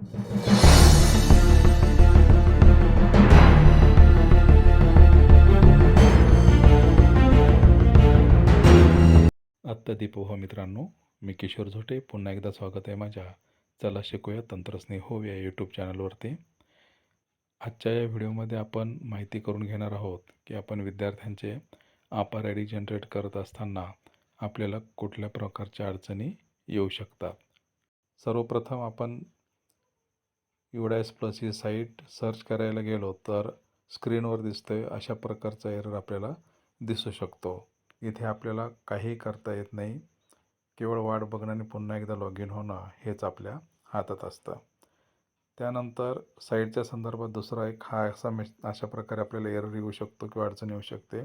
आत्ता दीपोहा मित्रांनो मी किशोर झोटे. पुन्हा एकदा स्वागत आहे माझ्या. चला शिकूया तंत्रस्नेह हो या यूट्यूब चॅनलवरती आजच्या या व्हिडिओमध्ये आपण माहिती करून घेणार आहोत की आपण विद्यार्थ्यांचे आपार आय डी जनरेट करत असताना आपल्याला कुठल्या प्रकारच्या अडचणी येऊ शकतात. सर्वप्रथम आपण युडायस प्लस ही साईट सर्च करायला गेलो तर स्क्रीनवर दिसतोय अशा प्रकारचा एरर आपल्याला दिसू शकतो. इथे आपल्याला काहीही करता येत नाही. केवळ वाट बघणं आणि पुन्हा एकदा लॉग इन होणं हेच आपल्या हातात असतं. त्यानंतर साईटच्या संदर्भात दुसरा एक हा असा मेस अशा प्रकारे आपल्याला एरर येऊ शकतो किंवा अडचण येऊ शकते.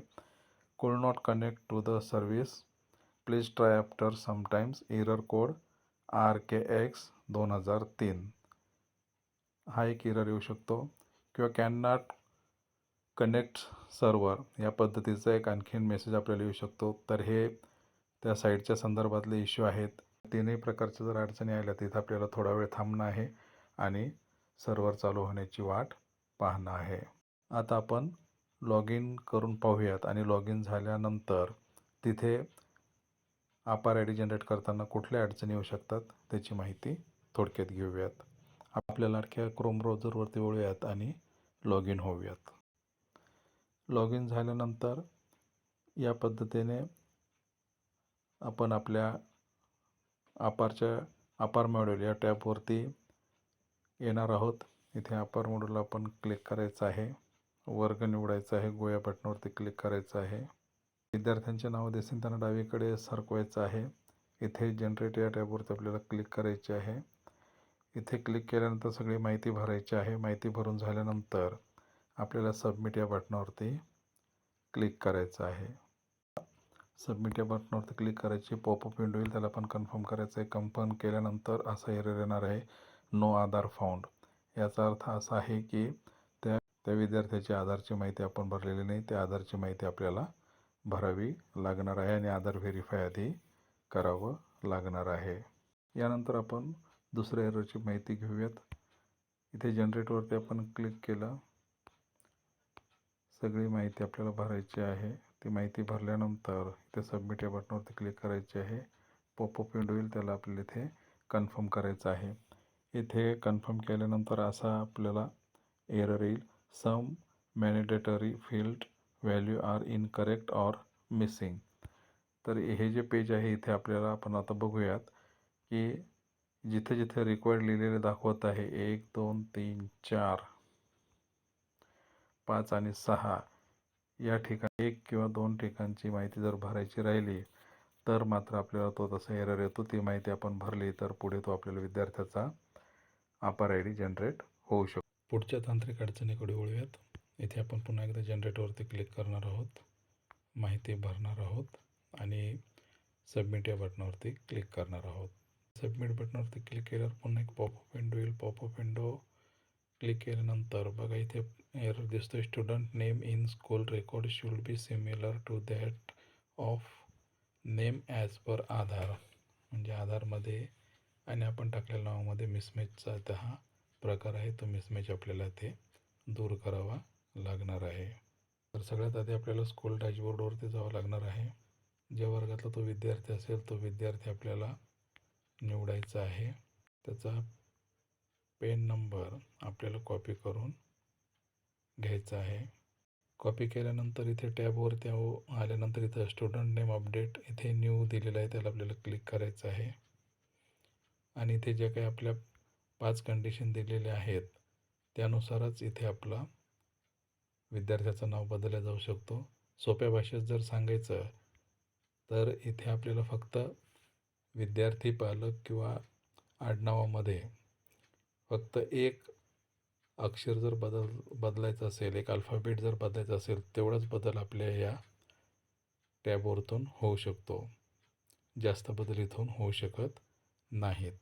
Could not connect to the service please try after sometimes error code R K X दोन हजार तीन. हा एक एरर येऊ शकतो. किंवा कॅन नॉट कनेक्ट सर्वर या पद्धतीचा एक आणखीन मेसेज आपल्याला येऊ शकतो. तर हे त्या साईटच्या संदर्भातले इश्यू आहेत. तीनही प्रकारच्या जर अडचणी आल्या तिथं आपल्याला थोडा वेळ थांबणं आहे आणि सर्व्हर चालू होण्याची वाट पाहणं आहे. आता आपण लॉग इन करून पाहूयात आणि लॉग इन झाल्यानंतर तिथे अपार आय डी जनरेट करताना कुठल्या अडचणी येऊ शकतात त्याची माहिती थोडक्यात घेऊयात. आपल्याला आणखी क्रोम ब्राउझरवरती वळूयात आणि लॉग इन होऊयात. लॉग इन झाल्यानंतर या पद्धतीने आपण आपल्या अपारच्या अपार मॉड्यूल या टॅबवरती येणार आहोत. इथे अपार मॉड्यूल आपण क्लिक करायचं आहे. वर्ग निवडायचा आहे. गोया बटनावरती क्लिक करायचं आहे. विद्यार्थ्यांचे नाव दिसेल त्यांना डावीकडे सरकवायचं आहे. इथे जनरेट या टॅबवरती आपल्याला क्लिक करायचे आहे. इथे क्लिक केल्यानंतर सगळी माहिती भरायची आहे. माहिती भरून झाल्यानंतर आपल्याला सबमिट या बटनावरती क्लिक करायचं आहे. सबमिट या बटनावरती क्लिक करायची पॉपअप विंडो येईल. त्याला पण कन्फर्म करायचं आहे. कन्फर्म केल्यानंतर असा एरर येणार आहे. नो आधार फाउंड याचा अर्थ असा आहे की त्या त्या विद्यार्थ्याची आधारची माहिती आपण भरलेली नाही. त्या आधारची माहिती आपल्याला भरावी लागणार आहे आणि आधार व्हेरीफाय आधी करावं लागणार आहे. यानंतर आपण दुसऱ्या एररची माहिती घेऊयात. इथे जनरेटवरती आपण क्लिक केलं. सगळी माहिती आपल्याला भरायची आहे. ती माहिती भरल्यानंतर इथे सबमिट या बटनवरती क्लिक करायची आहे. पॉपअप विंडो येईल त्याला आपल्याला इथे कन्फर्म करायचं आहे. इथे कन्फर्म केल्यानंतर असा आपल्याला एरर येईल. Some mandatory field value are incorrect or missing तर हे जे पेज आहे इथे आपल्याला आपण आता बघूयात की जिथे जिथे रिक्वायर्ड लिहिलेलं दाखवत आहे एक दोन तीन चार पाच आणि सहा या ठिकाणी एक किंवा दोन ठिकाणची माहिती जर भरायची राहिली तर मात्र आपल्याला तो तसा एरर येतो. ती माहिती आपण भरली तर पुढे तो आपल्याला विद्यार्थ्याचा अपार आय डी जनरेट होऊ शकतो. पुढच्या तांत्रिक अडचणीकडे वळूयात. इथे आपण पुन्हा एकदा जनरेटवरती क्लिक करणार आहोत. माहिती भरणार आहोत आणि सबमिट या बटनावरती क्लिक करणार आहोत. सबमिट बटनावरती क्लिक केल्यावर पुन्हा एक पॉपअप विंडो येईल पॉपअप विंडो क्लिक केल्यानंतर बघा इथे एरर दिसतोय student name in school record should be similar to that of name as per Aadhaar म्हणजे आधारमध्ये आणि आपण टाकलेल्या नावामध्ये मिसमॅचचा इथं हा प्रकार आहे. तो मिसमॅच आपल्याला ते दूर करावा लागणार आहे. तर सगळ्यात आधी आपल्याला स्कूल डॅशबोर्डवरती जावं लागणार आहे. ज्या वर्गातला तो विद्यार्थी असेल तो विद्यार्थी आपल्याला निवडायचा आहे. त्याचा पेन नंबर आपल्याला कॉपी करून घ्यायचा आहे. कॉपी केल्यानंतर इथे टॅबवर त्या आल्यानंतर इथं स्टुडंट नेम अपडेट इथे न्यू दिलेलं आहे त्याला आपल्याला क्लिक करायचं आहे. आणि इथे जे काही आपल्या पाच कंडिशन दिलेल्या आहेत त्यानुसारच इथे आपला विद्यार्थ्याचं नाव बदललं जाऊ शकतो. सोप्या भाषेत जर सांगायचं तर इथे आपल्याला फक्त विद्यार्थी पालक किंवा आडनावामध्ये फक्त एक अक्षर जर बदल बदलायचं असेल एक अल्फाबेट जर बदलायचं असेल तेवढाच बदल आपल्या या टॅबवरतून होऊ शकतो. जास्त बदल इथून होऊ शकत नाहीत.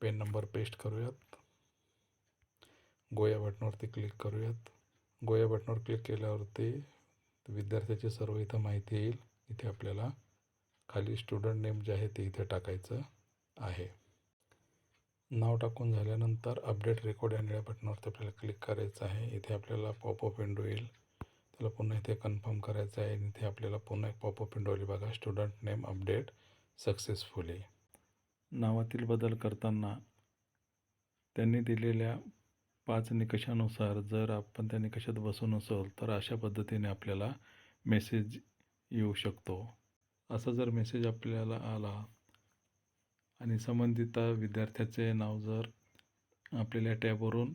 पेन नंबर पेस्ट करूयात. गोया बटनावरती क्लिक करूयात. गोया बटनावर क्लिक केल्यावरती विद्यार्थ्याची सर्व इथं माहिती येईल. इथे आपल्याला खाली स्टुडंट नेम जे आहे ते इथे टाकायचं आहे. नाव टाकून झाल्यानंतर अपडेट रेकॉर्ड या निळ्या बटनावरती आपल्याला क्लिक करायचं आहे. इथे आपल्याला पॉपअप विंडो येईल. त्याला पुन्हा इथे कन्फर्म करायचं आहे. आणि इथे आपल्याला पुन्हा एक पॉपअप विंडो आली. बघा स्टुडंट नेम अपडेट सक्सेसफुली नावातील बदल करताना त्यांनी दिलेल्या पाच निकषानुसार जर आपण त्या निकषात बसून असेल तर अशा पद्धतीने आपल्याला मेसेज येऊ शकतो. असा जर मेसेज आपल्याला आला आणि संबंधित विद्यार्थ्याचे नाव जर आपल्याला टॅबवरून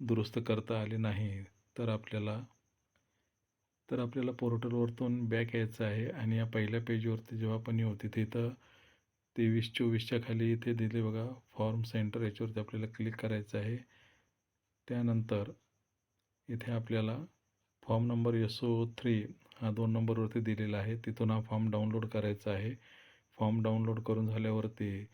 दुरुस्त करता आले नाही तर आपल्याला तर आपल्याला पोर्टलवरतून बॅक यायचं आहे आणि या पहिल्या पेजवरती जेव्हा आपण येऊ तिथे इथं तेवीस चोवीसच्या खाली इथे दिले बघा फॉर्म सेंटर याच्यावरती आपल्याला क्लिक करायचं आहे. त्यानंतर इथे आपल्याला form number S O three दोन नंबरवरती दिलेला आहे. तिथून हा फॉर्म डाउनलोड करायचा आहे. फॉर्म डाउनलोड करून झाल्यावरती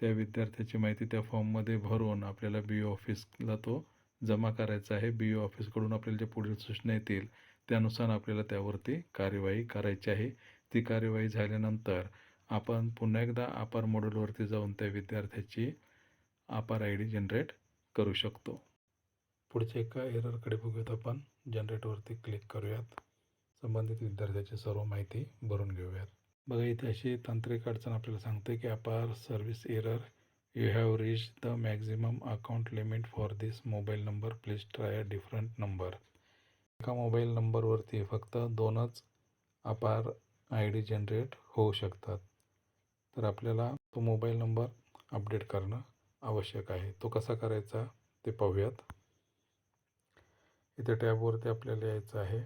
त्या विद्यार्थ्याची माहिती त्या फॉर्ममध्ये भरून आपल्याला बी ओ ऑफिसला तो जमा करायचा आहे. बी ओ ऑफिसकडून आपल्याला जे पुढील सूचना येतील त्यानुसार आपल्याला त्यावरती कार्यवाही करायची आहे. ती कार्यवाही झाल्यानंतर आपण पुन्हा एकदा अपार मॉड्यूलवरती जाऊन त्या विद्यार्थ्याची आपार आय डी जनरेट करू शकतो. पुढच्या एका एररकडे बघूयात आपण. जनरेटवरती क्लिक करूयात. संबंधित विद्यार्थ्याची सर्व माहिती भरून घेऊयात. बघा इथे अशी तांत्रिक अडचण आपल्याला सांगते की APAAR service error you have reach the maximum account limit for this mobile number please try a different number एका मोबाईल नंबरवरती फक्त दोनच अपार आय डी जनरेट होऊ शकतात. तर आपल्याला तो मोबाईल नंबर अपडेट करणं आवश्यक आहे. तो कसा करायचा ते पाहूयात. इथे टॅबवरती आपल्याला यायचं आहे.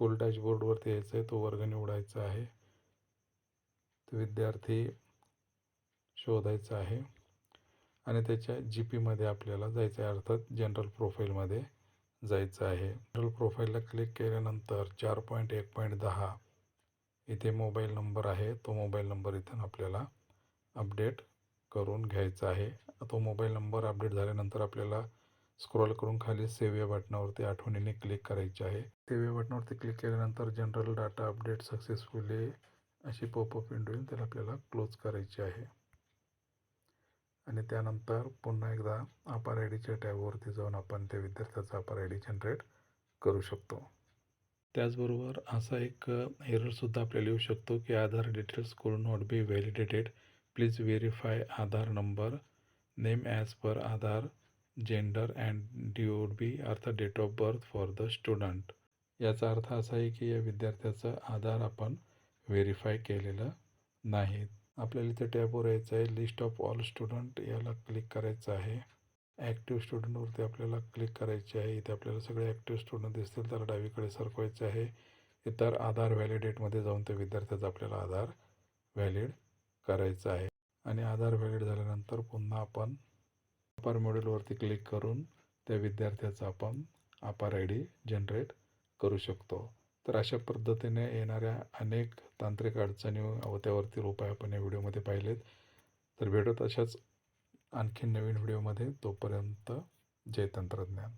स्कूल डॅशबोर्डवरती यायचं आहे तो वर्ग निवडायचा आहे. तो विद्यार्थी शोधायचा आहे. आणि त्याच्या जी पीमध्ये आपल्याला जायचं आहे अर्थात जनरल प्रोफाईलमध्ये जायचं आहे. जनरल प्रोफाईलला क्लिक केल्यानंतर चार पॉईंट एक पॉईंट दहा इथे मोबाईल नंबर आहे तो मोबाईल नंबर इथून आपल्याला अपडेट करून घ्यायचा आहे. तो मोबाईल नंबर अपडेट झाल्यानंतर आपल्याला स्क्रॉल करून खाली सेव्ह या बटनावरती आठवणीने क्लिक करायचे आहे. सेव्ह या बटनावरती क्लिक केल्यानंतर जनरल डाटा अपडेट सक्सेसफुली अशी पॉपअप विंडो येईल त्याला आपल्याला क्लोज करायची आहे. आणि त्यानंतर पुन्हा एकदा अपार आय डीच्या टॅबवरती जाऊन आपण त्या विद्यार्थ्याचा अपार आय डी जनरेट करू शकतो. त्याचबरोबर असा एक एररसुद्धा आपल्याला येऊ शकतो की Aadhaar details could not be validated please verify Aadhaar number name as per Aadhaar. Gender and D O B अर्थात date of birth for the student याचा अर्थ असा आहे की या विद्यार्थ्याचं आधार आपण व्हेरीफाय केलेलं नाही. आपल्याला इथे टॅबवर यायचं आहे. लिस्ट ऑफ ऑल स्टुडंट याला क्लिक करायचं आहे. ॲक्टिव्ह स्टुडंटवरती आपल्याला क्लिक करायचे आहे. इथे आपल्याला सगळे ॲक्टिव्ह स्टुडंट दिसतील त्याला डावीकडे सरकवायचे आहे. इतर आधार व्हॅलिडेटमध्ये जाऊन त्या विद्यार्थ्याचा आपल्याला आधार व्हॅलिड करायचा आहे. आणि आधार व्हॅलिड झाल्यानंतर पुन्हा आपण अपार मॉड्यूलवरती क्लिक करून त्या विद्यार्थ्याचा आपण अपार आय डी जनरेट करू शकतो. तर अशा पद्धतीने येणाऱ्या अनेक तांत्रिक अडचणी व त्यावरतील उपाय आपण या व्हिडिओमध्ये पाहिलेत. तर भेटत अशाच आणखी नवीन व्हिडिओमध्ये. तोपर्यंत जय तंत्रज्ञान.